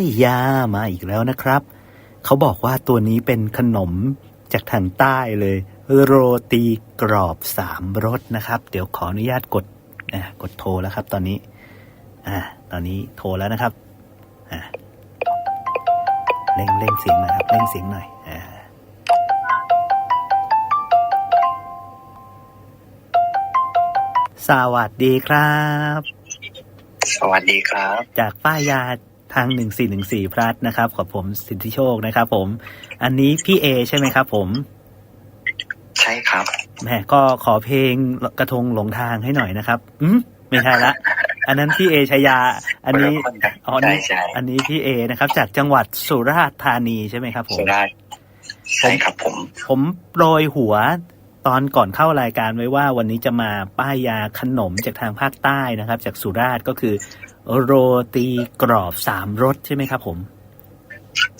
ายยามาอีกแล้วนะครับ เขาบอกว่าตัวนี้เป็นขนมจากทางใต้เลย โรตีกรอบสามรสนะครับ เดี๋ยวขออนุญาตกดอะกดโทรแล้วครับ ตอนนี้ อ่า ตอนนี้โทรแล้วนะครับ อ่าเร่งเร่งเสียงหน่อยครับเร่งเสียงหน่อยอ่าสวัสดีครับ สวัสดีครับ จากป้ายยา ทางหนึ่งสี่หนึ่งสี่พลัดนะครับกับผมสิทธิโชคนะครับ ผม อันนี้พี่เอใช่ไหมครับ ผม ใช่ครับแหมก็ขอเพลงกระทงหลงทางให้หน่อยนะครับ อืมไม่ใช่ละ อันนั้นพี่เอชายา อันนี้อ๋อใช่นี่ใช่อันนี้พี่เอนะครับ จากจังหวัดสุราษฎร์ธานีใช่ไหมครับ ผมสุราษฎร์ใช่ครับผม ผมโปรยหัวตอนก่อนเข้ารายการไว้ว่าวันนี้จะมาป้ายยาขนมจากทางภาคใต้นะครับ จากสุราษฎร์ก็คือ โรตีกรอบสามรสใช่ไหมครับ ผม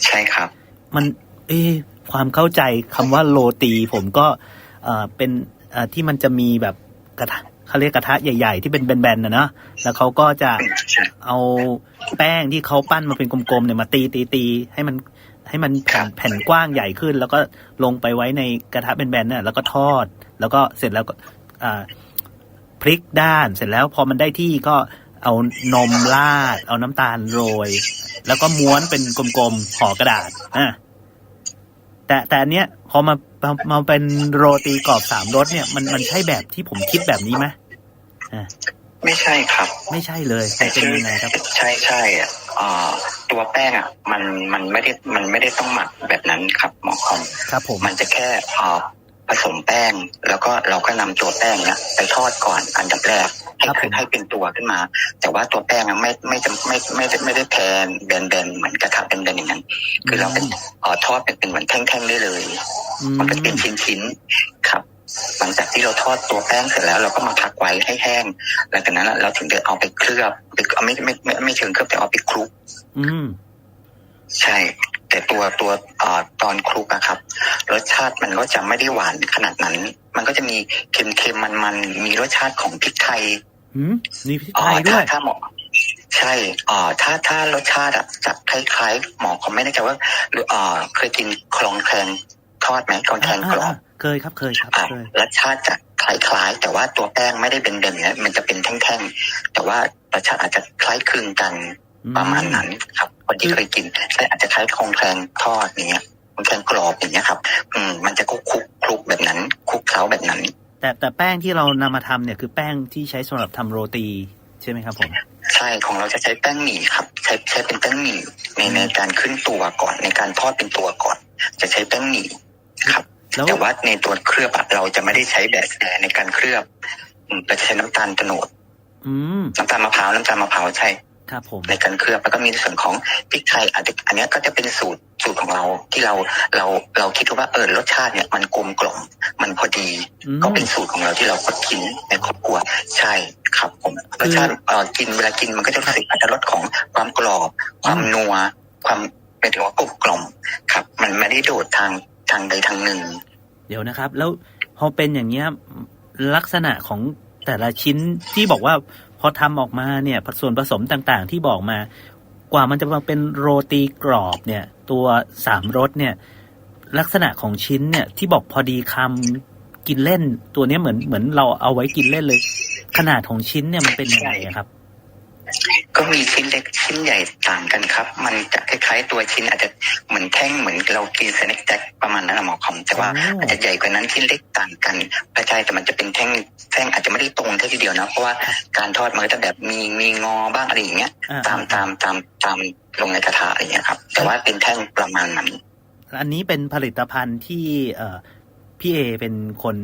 ใช่ครับ มัน เอะความเข้าใจคำว่าโรตี ผมก็เอ่อเป็นเอ่อที่มันจะมีแบบกระทะเขาเรียกกระทะใหญ่ ๆ ที่เป็นแบนๆนะเนาะแล้วเขาก็จะใช่เอาแป้งที่เขาปั้นมาเป็นกลมๆเนี่ยมาตีตีตีให้มันให้มันแผ่นแผ่นกว้างใหญ่ขึ้น แล้วก็ลงไปไว้ในกระทะเป็นแบนๆเนี่ยแล้วก็ทอด แล้วก็เสร็จแล้วก็อ่าพลิกด้านเสร็จแล้วพอมันได้ที่ก็ เอานมราด เอาน้ำตาลโรย แล้วก็ม้วนเป็นกลมๆห่อกระดาษอะแต่แต่อันเนี้ยพอมามามาเป็นโรตีกรอบสามรสเนี่ยมันมันใช่แบบที่ผมคิดแบบนี้ไหมอ่าไม่ใช่ครับ ไม่ใช่เลยมันเป็นยังไงครับ ใช่ใช่อะอ่าตัวแป้งอะ มันมันไม่ได้มันไม่ได้ต้องหมักแบบนั้นครับหมอคอมครับผมมันจะแค่อ่า ผสมแป้ง แล้วก็เราก็นำตัวแป้งเนี้ยไปทอดก่อนอันดับแรกให้ครับผมให้เป็นตัวขึ้นมา แต่ว่าตัวแป้งอะไม่ไม่จะไม่ไม่ไม่ไม่ได้แพนแบนๆเหมือนกระทะแบนๆอย่างนั้นคือเราเป็นเอ่อทอดเป็นเป็นเหมือนแท่งๆได้เลยอืมมันก็เป็นชิ้นๆครับหลังจากที่เราทอดตัวแป้งเสร็จแล้วเราก็มาพักไว้ให้แห้ง หลังจากนั้นเราถึงจะเอาไปเคลือบไปเอาไม่ไม่ไม่ไม่เชิงเคลือบแต่เอาไปคลุก อืมใช่ แต่ตัวตัวเอ่อตอนคลุกอะครับ รสชาติมันก็จะไม่ได้หวานขนาดนั้น มันก็จะมีเค็มเค็มมันมันๆมีรสชาติของพริกไทยหืมมีพริกเอ่ไทอยด้ถ้าวยถ้าหมอใช่เอ่อถ้าถ้ารสชาติอะจะคล้ายๆหมอเขาไม่แน่ใจว่า หรือเอ่อเคยกินคลองแคลงทอดไหมคลองแคลงกรอบอ่าๆเคยครับเคยครับอะเคยรสชาติจะคล้ายๆ แต่ว่าตัวแป้งไม่ได้เป็นเด่นเนี่ยมันจะเป็นแท่งๆ แต่ว่ารสชาติอาจจะคล้ายคลึงกันอืประมาณนั้นครับ คนที่เคยกินใช่อาจจะคล้ายคองแคลงทอดอย่างเงี้ยคองแคลงกรอบอย่างเงี้ยครับ อืมมันจะคลุกคลุกคลุกแบบนั้นคลุกเคล้าแบบนั้น แต่แต่แป้งที่เรานำมาทำเนี่ยคือแป้งที่ใช้สำหรับทำโรตีใช่ไหมครับผมใช่ของเราจะใช้แป้งหมี่ครับ ใช้ใช้เป็นแป้งหมี่ในในการขึ้นตัวก่อนในการทอดเป็นตัวก่อน จะใช้แป้งหมี่ครับแล้วแต่ว่าในตัวเคลือบอะเราจะไม่ได้ใช้แบบแในการเคลือบอืมเราจะใช้น้ำตาลโตโนดอืมน้ำตาลมะพร้าวน้ำตาลมะพร้าวใช่ ครับผมในการเคลือบแล้วก็มีในส่วนของพริกไทยอาจจะอันเนี้ยก็จะเป็นสูตรสูตรของเราที่เราเราเราคิดว่าเออรสชาติเนี่ยมันกลมกล่อมมันพอดีอืมก็เป็นสูตรของเราที่เราคดคิดในครอบครัวใช่ครับผมรสชาติเออกินเวลากินมันก็จะรู้สึกอัตรสของความกรอบ ความนัว ความเป็นถึงว่ากลมกล่อมครับ มันไม่ได้โดดทางทางใดทางหนึ่ง เดี๋ยวนะครับ แล้วพอเป็นอย่างเงี้ยลักษณะของแต่ละชิ้นที่บอกว่า พอทำออกมาเนี่ยส่วนผสมต่างๆ ที่บอกมา กว่ามันจะมาเป็นโรตีกรอบเนี่ย ตัวสามรสเนี่ย ลักษณะของชิ้นเนี่ย ที่บอกพอดีคำกินเล่นตัวเนี้ยเหมือนเหมือนเราเอาไว้กินเล่นเลย ขนาดของชิ้นเนี่ยมันเป็นยังไงครับ ก็มีชิ้นเล็กชิ้นใหญ่ต่างกันครับ มันจะคล้ายๆตัวชิ้นอาจจะเหมือนแท่งเหมือนเรากินสแน็คแจ็คประมาณนั้นนะหมอคอมแต่ว่าโอ้อาจจะใหญ่กว่านั้นชิ้นเล็กต่างกันพระใจแต่มันจะเป็นแท่งแท่งอาจจะไม่ได้ตรงเท่าทีเดียวนะเพราะว่าการทอดมันก็จะแบบมีมีงอบ้างอะไรอย่างเงี้ยอ่าตามตามตามตามลงในกระทะอะไรอย่างเงี้ยครับ แต่ว่าเป็นแท่งประมาณนั้นอันนี้เป็นผลิตภัณฑ์ที่เอ่อ พี่เอเป็นคน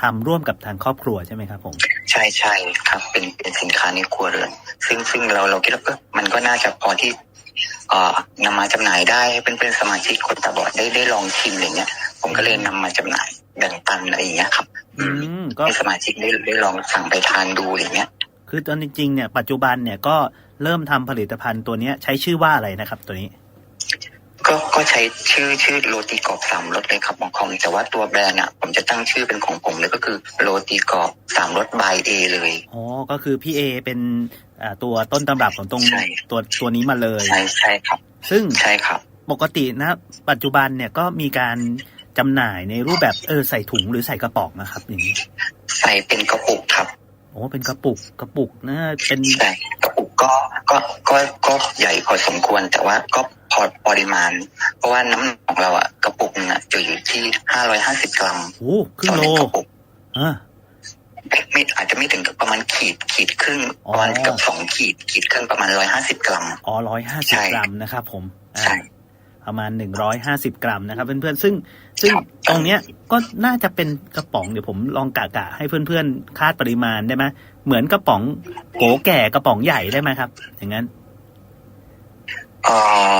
ทำร่วมกับทางครอบครัวใช่ไหมครับผม ใช่ใช่ครับ เป็นเป็นสินค้าในครัวเรือนซึ่งซึ่งเราเราคิดว่าเออมันก็น่าจะพอที่เอ่อนำมาจำหน่ายได้ให้เป็นเป็นสมาชิกคนตาบอดได้ได้ลองชิมอะไรเงี้ย ผมก็เลยนำมาจำหน่ายแบ่งปันอะไรอย่างเงี้ยครับ อืมก็ให้สมาชิกได้ได้ลองสั่งไปทานดูอะไรเงี้ย คือตอนจริงๆเนี่ยปัจจุบันเนี่ยก็เริ่มทำผลิตภัณฑ์ตัวเนี้ยใช้ชื่อว่าอะไรนะครับ ตัวนี้ ก็ก็ใช้ชื่อชื่อโรตีกรอบสามรสเลยครับหมอคอมแต่ว่าตัวแบรนด์อะผมจะตั้งชื่อเป็นของผมเลยก็คือโรตีกรอบสามรสบายเอเลยอ๋อก็คือพี่เอเป็นอ่าตัวต้นตำรับของตรงใช่ตัวตัวนี้มาเลยใช่ใช่ครับ ซึ่งใช่ครับ ปกตินะ ปัจจุบันเนี่ยก็มีการจำหน่ายในรูปแบบเออใส่ถุงหรือใส่กระป๋องนะครับ อย่างนี้ ใส่เป็นกระปุกครับโอ้เป็นกระปุกกระปุกนะเป็นใช่กระปุกก็ก็ก็ก็ใหญ่พอสมควรแต่ว่าก็ พอปริมาณ เพราะว่าน้ำหนักของเราอะกระปุกนึงอะจะอยู่ที่ห้าร้อยห้าสิบกรัมโอ้ครึ่ต่งอหโลนึ่งกระปุกอ่า ไม่ไม่อาจจะไม่ถึงกับประมาณขีดขีดครึ่งอ๋อ ประมาณเกับสองขีดขีดครึ่งประมาณร้อยห้าสิบกรัม อ๋อร้อยห้าสิใช่บกรัมนะครับผมอ่าใช่ประมาณหนึ่งร้อยห้าสิบกรัมนะครับ เพื่อนๆ ซึ่งซึ่งครับ ตรงเนี้ยก็น่าจะเป็นกระป๋องเดี๋ยวผมลองกะกะให้เพื่อนๆ คาดปริมาณได้ไหมเหมือนกระป๋องโกแก่กระป๋องใหญ่ได้ไหมครับ อย่างนั้น เออ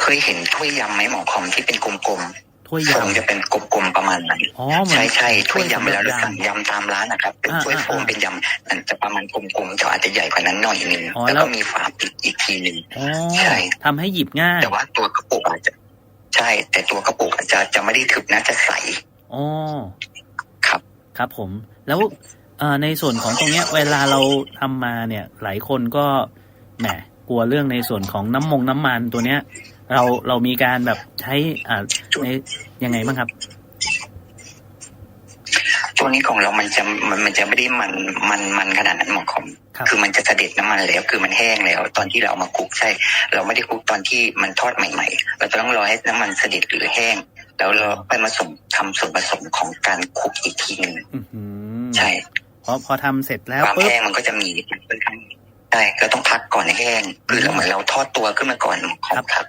เคยเห็นถ้วยยำไหมหมอคอมที่เป็นกลมถ้วยๆทรงยำ จะเป็นกลมๆประมาณนั้นอ๋อเหมือนใช่ใช่ถ้วยยำเวลาเราสำหรับสั่งยำตามร้านนะครับเป็นอ่าถ้วยโฟมอ่าเป็นยำนั่นจะประมาณกลมๆจะอาจจะใหญ่กว่านั้นหน่อยนึงอ๋อแล้วแล้ว ก็มีฝาปิดอีกทีหนึ่ง อ๋อใช่ ทำให้หยิบง่ายแต่ว่าตัวกระปุกอาจจะ ใช่ แต่ตัวกระปุกอาจจะจะไม่ได้ทึบนะจะใส อ๋อครับ ครับผม แล้วเอ่อในส่วนของตรงเนี้ย เวลาเราทำมาเนี่ย หลายคนก็แหม กลัวเรื่องในส่วนของน้ำมงน้ำมันตัวเนี้ย เราเรามีการแบบใช้อ่าในยังไงบ้างครับตัวนี้ของเรามันจะมันมันจะไม่ได้มันมันมันขนาดนั้นหมอคอมครับคือมันจะเสด็จน้ำมันแล้ว คือมันแห้งแล้ว ตอนที่เราเอามาคลุกใช่ เราไม่ได้คลุกตอนที่มันทอดใหม่ ๆ เราจะต้องรอให้น้ำมันเสด็จหรือแห้ง แล้วเราไปมาสมทำส่วนผสมของการคลุกอีกทีหนึ่งอื้อหือใช่พอพอทำเสร็จแล้วความปุ๊บแห้งมันก็จะมีค่อนข้าง ใช่ก็ต้องพักก่อนให้แห้งคือเราเหมือนเราทอดตัวขึ้นมาก่อนของครับ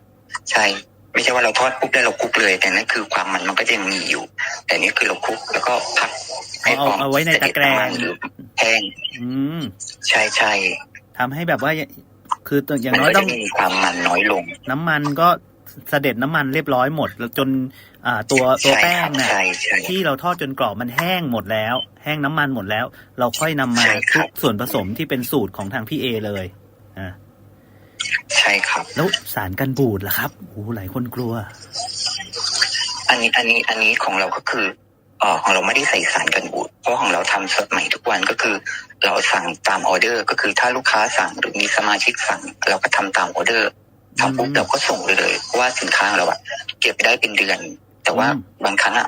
ใช่ไม่ใช่ว่าเราทอดปุ๊บแล้วเราคลุกเลย แต่นั่นคือความมันมันก็ยังมีอยู่ แต่นี่คือเราคลุกแล้วก็พักให้เอาเอาเอาไว้ในตะแกรงเสด็จน้ำมันหรือแห้งอืมใช่ใช่ทำให้แบบว่าคือตัวอย่างมันน้อยก็ต้จะองมีความมันน้อยลง น้ำมันก็ เสด็จน้ำมันเรียบร้อยหมดแล้วจนอ่าตัวตัวใช่แป้ครังบเนี่ยใช่ใช่ ที่เราทอดจนกรอบมันแห้งหมดแล้ว แห้งน้ำมันหมดแล้ว เราค่อยนำมาใช่คครัลุบกส่วนผสมที่เป็นสูตรของทางพี่เอเลยอ่าใช่ครับ แล้วสารกันบูดล่ะครับโอ้โหหลายคนกลัว อันนี้อันนี้อันนี้ของเราก็คือเอ่อของเราไม่ได้ใส่สารกันบูดเพราะของเราทำสดใหม่ทุกวันก็คือ เราสั่งตามออเดอร์ ก็คือถ้าลูกค้าสั่งหรือมีสมาชิกสั่ง เราก็ทำตามออเดอร์ ทำปุ๊บอืมเราก็ส่งเลยเลยเพราะว่าสินค้าของเราอะเก็บได้เป็นเดือน แต่ว่าอืมบางครั้งอะ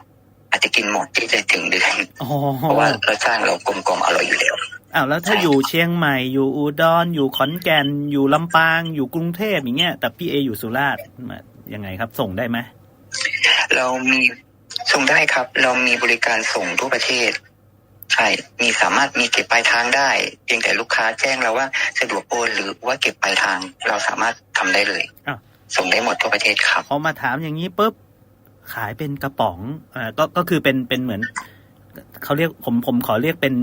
อาจจะกินหมดที่จะถึงเดือนอ๋อเพราะว่ารสชาติเรากลมกลมๆอร่อยอยู่แล้วอ้าวแล้วถ้าใช่อยู่เชียงใหม่อยู่อุดรอยู่ขอนแก่นอยู่ลำปางอยู่กรุงเทพอย่างเงี้ยแต่พี่เออยู่สุราษฎร์มายังไงครับ ส่งได้ไหมเรามีส่งได้ครับ เรามีบริการส่งทั่วประเทศ ใช่มีสามารถมีเก็บปลายทางได้ เพียงแต่ลูกค้าแจ้งเราว่าสะดวกโอนหรือว่าเก็บปลายทางเราสามารถทำได้เลยอ้าวส่งได้หมดทั่วประเทศครับพอมาถามอย่างนี้ปุ๊บขายเป็นกระป๋องอ่าก็ก็คือเป็นเป็นเหมือนเขาเรียกผมผมขอเรียกเป็น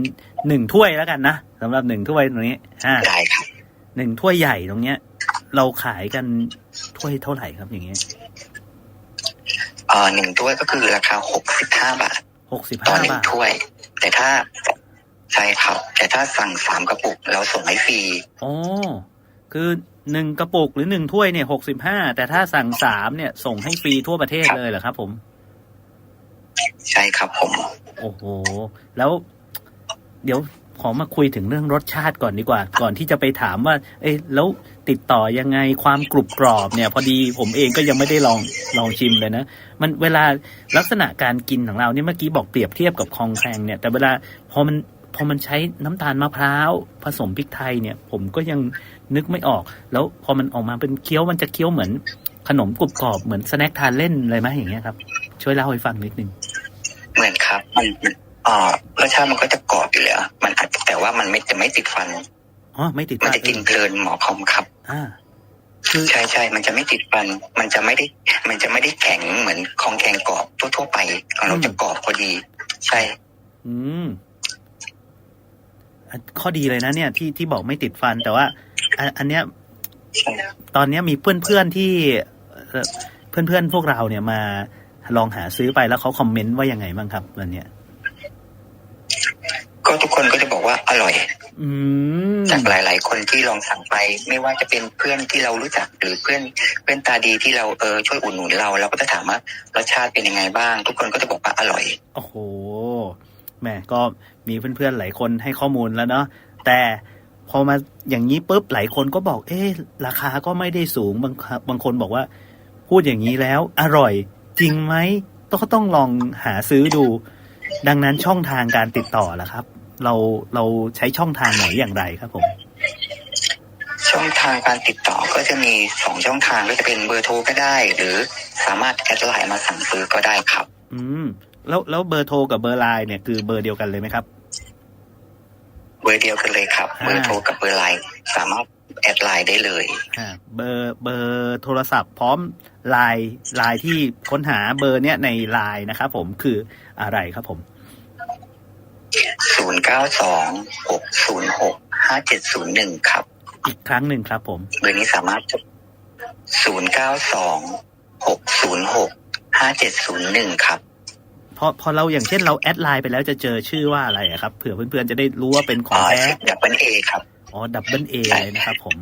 หนึ่งถ้วยแล้วกันนะสำหรับหนึ่งถ้วยตรงนี้อ่าได้ครับหนึ่งถ้วยใหญ่ตรงเนี้ย เราขายกันถ้วยเท่าไหร่ครับอย่างเงี้ยเอ่อหนึ่งถ้วยก็คือราคาหกสิบห้าบาท หกสิบต่อห้าหนึ่งบาท ถ้วย แต่ถ้าใช่ครับแต่ถ้าสั่งสามกระปุกเราส่งให้ฟรีอ๋อ คือหนึ่งกระปุกหรือหนึ่งถ้วยเนี่ยหกสิบห้าแต่ถ้าสั่งสามเนี่ย ส่งให้ฟรีทั่วประเทศเลยเหรอครับผม ใช่ครับผม โอ้โห แล้ว เดี๋ยว ขอมาคุยถึงเรื่องรสชาติก่อนดีกว่า ก่อนที่จะไปถามว่า เอ้แล้วติดต่อยังไงความกรุบกรอบเนี่ย พอดีผมเองก็ยังไม่ได้ลองลองชิมเลยนะ มันเวลาลักษณะการกินของเราเนี่ยเมื่อกี้บอกเปรียบเทียบกับคองแครงเนี่ย แต่เวลาพอมันพอมันใช้น้ำตาลมะพร้าวผสมพริกไทยเนี่ย ผมก็ยังนึกไม่ออก แล้วพอมันออกมาเป็นเคี้ยวมันจะเคี้ยวเหมือน ขนมกรุบกรอบเหมือนสแน็คทานเล่นเลยไหมอย่างเงี้ยครับ ช่วยเล่าให้ฟังนิดนึงเหมือนครับมัน อ่อรสชาติมันก็จะกรอบอยู่แล้ว มันอาจจะแต่ว่ามันไม่จะไม่ติดฟันอ๋อไม่ติดมันปากจะกินเพลินหมอคอมครับอ่าคือใช่ใช่ มันจะไม่ติดฟัน มันจะไม่ได้ มันจะไม่ได้แข็งเหมือนของแข็งกรอบทั่วๆไปของเราจะกรอบพอดี ใช่ อืมอันข้อดีเลยนะเนี่ยที่ที่บอกไม่ติดฟันแต่ว่า อันอันเนี้ยใช่ตอนเนี้ยมีเพื่อนเพื่อนๆที่เพื่อนเพื่อนๆพวกเราเนี่ยมาลองหาซื้อไปแล้วเขาคอมเมนต์ว่ายังไงบ้างครับวันเนี้ย ก็ทุกคนก็จะบอกว่าอร่อย อืมจากหลาย ๆ คนที่ลองสั่งไป ไม่ว่าจะเป็นเพื่อนที่เรารู้จักหรือเพื่อนเพื่อนตาดีที่เราเออช่วยอุดหนุนเราเราก็จะถามว่ารสชาติเป็นยังไงบ้าง ทุกคนก็จะบอกว่าอร่อย โอ้โหแหม่ก็มีเพื่อนๆหลายคนให้ข้อมูลแล้วเนาะแต่พอมาอย่างนี้ปุ๊บหลายคนก็บอก เอ๊ะราคาก็ไม่ได้สูงบางบางคนบอกว่า พูดอย่างนี้แล้ว อร่อย จริงไหมต้องก็ต้องลองหาซื้อดู ดังนั้นช่องทางการติดต่อล่ะครับ เราเราใช้ช่องทางไหนอย่างไรครับผม ช่องทางการติดต่อก็จะมีสองช่องทางก็จะเป็นเบอร์โทรก็ได้ หรือสามารถแอดไลน์มาสั่งซื้อก็ได้ครับ อืม แล้วแล้วเบอร์โทรกับเบอร์ไลน์เนี่ยคือเบอร์เดียวกันเลยไหมครับ เบอร์เดียวกันเลยครับอ่าเบอร์โทรกับเบอร์ไลน์สามารถแอดไลน์ได้เลยอ่าเบอร์เบอร์โทรศัพท์พร้อมไลน์ไลน์ที่ค้นหาเบอร์เนี้ยในไลน์นะครับผมคืออะไรครับผม ศูนย์เก้าสองหกศูนย์หกห้าเจ็ดศูนย์หนึ่งครับ อีกครั้งหนึ่งครับผมเบอร์นี้สามารถศูนย์เก้าสองหกศูนย์หกห้าเจ็ดศูนย์หนึ่งครับ พอพอเราอย่างเช่นเราแอดไลน์ไปแล้วจะเจอชื่อว่าอะไรอะครับเผื่อเพื่อนๆจะได้รู้ว่าเป็นของอ่าแท้ดับเบิลเอครับ อ๋อดับเบิลเอเลยนะครับผม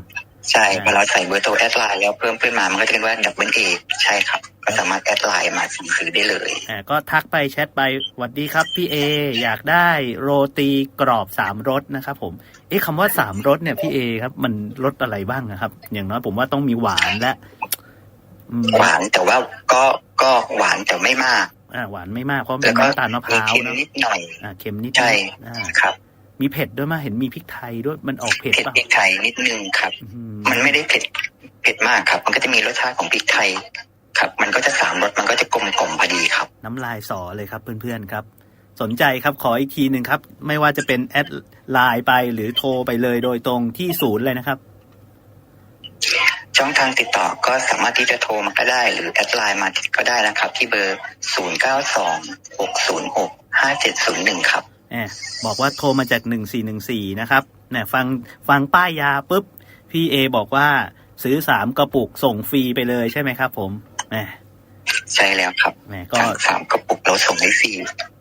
ใช่พอเราใส่เบอร์โทรแอดไลน์แล้วเพิ่มขึ้นมามันก็จะเป็นว่าดับเบิลเอใช่ครับ ก็สามารถแอดไลน์มาสั่งซื้อได้เลยอ่าก็ทักไปแชทไปสวัสดีครับพี่เออยากได้โรตีกรอบสามรสนะครับผมเอ๊ะคำว่าสามรสเนี่ยพี่เอครับ มันรสอะไรบ้างนะครับ อย่างน้อยผมว่าต้องมีหวานและอืมหวานแต่ว่าก็ก็หวานแต่ไม่มากอ่าหวานไม่มากเพราะแล้เป็วนก็น้ำตาลมะพร้าวเค็มเนอะนิดหน่อยอ่าเค็มนิดใช่อ่าครับ มีเผ็ดด้วยมาเห็นมีพริกไทยด้วยมันออกเผ็ดเผ็ดป่ะพริกไทยนิดนึงครับ อืมมันไม่ได้เผ็ดเผ็ดมากครับ มันก็จะมีรสชาติของพริกไทยครับ มันก็จะสามรสมันก็จะกลมกล่อมพอดีครับ น้ำลายสอเลยครับเพื่อนๆครับ สนใจครับขออีกทีหนึ่งครับ ไม่ว่าจะเป็นแอดไลน์ไปหรือโทรไปเลยโดยตรงที่ศูนย์เลยนะครับ ช่องทางติดต่อก็สามารถที่จะโทรมาก็ได้ หรือแอดไลน์มาก็ได้นะครับ ที่เบอร์ 0 9 2 6 0 6 5 7 0 1 ครับแอ บบอกว่าโทรมาจากหนึ่งสี่หนึ่งสี่นะครับเนี่ยฟังฟังป้ายยาปุ๊บ พี่เอบอกว่าซื้อสามกระปุกส่งฟรีไปเลยใช่ไหมครับผมแหมใช่แล้วครับแหมก็ทั้งสามกระปุกเราส่งให้ฟรี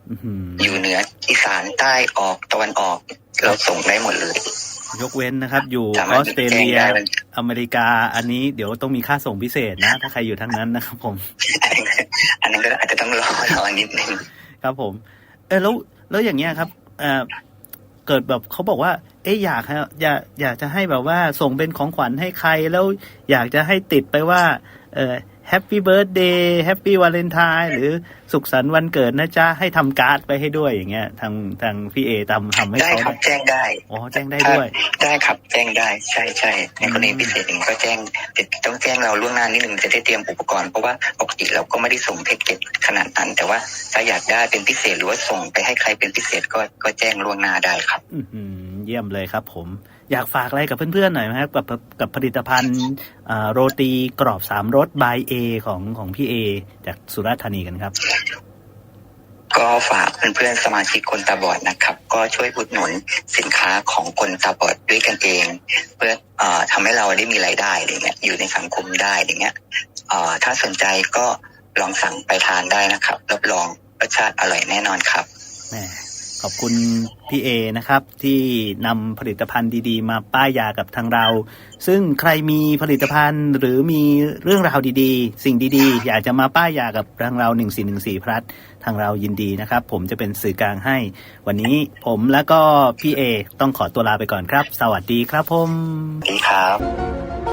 อื้อหืออยู่เหนืออีสานใต้ออกตะวันออก เราส่งได้หมดเลย ยกเว้นนะครับ อยู่สาอมารอถสเตรเลียแจ้งได้อเมริกา อันนี้เดี๋ยวต้องมีค่าส่งพิเศษนะ ถ้าใครอยู่ทั้งนั้นนะครับผม อันนั้นก็อาจจะต้องรอรอนิดนึงครับผม เออแล้ว แล้วอย่างเงี้ยครับเออเกิดแบบเขาบอกว่า เอ๊ะอยากอยากอยากจะให้แบบว่าส่งเป็นของขวัญให้ใครแล้วอยากจะให้ติดไปว่า เออ แฮปปี้เบิร์ดเดย์แฮปปี้วาเลนไทน์หรือสุขสันต์วันเกิดนะจ๊ะ ให้ทำการ์ดไปให้ด้วยอย่างเงี้ย ทางทางพี่เอทำทำให้ได้เขาครับแจ้งได้อ๋อแจ้งได้ด้วย ได้ครับแจ้งได้ใช่ใช่ในกรณีพิเศษอย่างนี้ก็แจ้งต้องแจ้งเราล่วงหน้านิดนึงจะได้เตรียมอุปกรณ์เพราะว่าปกติเราก็ไม่ได้ส่งแพ็กเกจขนาดนั้น แต่ว่าถ้าอยากได้เป็นพิเศษหรือว่าส่งไปให้ใครเป็นพิเศษก็ก็แจ้งล่วงหน้าได้ครับ อื้อหือเยี่ยมเลยครับผม อยากฝากอะไรกับเพื่อนๆหน่อยไหมครับกับกับผลิตภัณฑ์อ่าโรตีกรอบสามรสบายเอของของพี่เอจากสุราษฎร์ธานีกันครับ ก็ฝากเพื่อนๆสมาชิกคนตาบอดนะครับ ก็ช่วยอุดหนุนสินค้าของคนตาบอดด้วยกันเอง เพื่อเอ่อทำให้เราได้มีรายได้อะไรเงี้ยอยู่ในสังคมได้อะไรเงี้ยเอ่อถ้าสนใจก็ลองสั่งไปทานได้นะครับรับรองรสชาติอร่อยแน่นอนครับแหม ขอบคุณพี่เอนะครับ ที่นำผลิตภัณฑ์ดีๆ มาป้ายยากับทางเรา ซึ่งใครมีผลิตภัณฑ์หรือมีเรื่องราวดีๆ สิ่งดีๆ อยากจะมาป้ายยากับทางเรา 1414พลัดทางเรายินดีนะครับ ผมจะเป็นสื่อกลางให้ วันนี้ผมและก็พี่เอต้องขอตัวลาไปก่อนครับ สวัสดีครับผม ดีครับ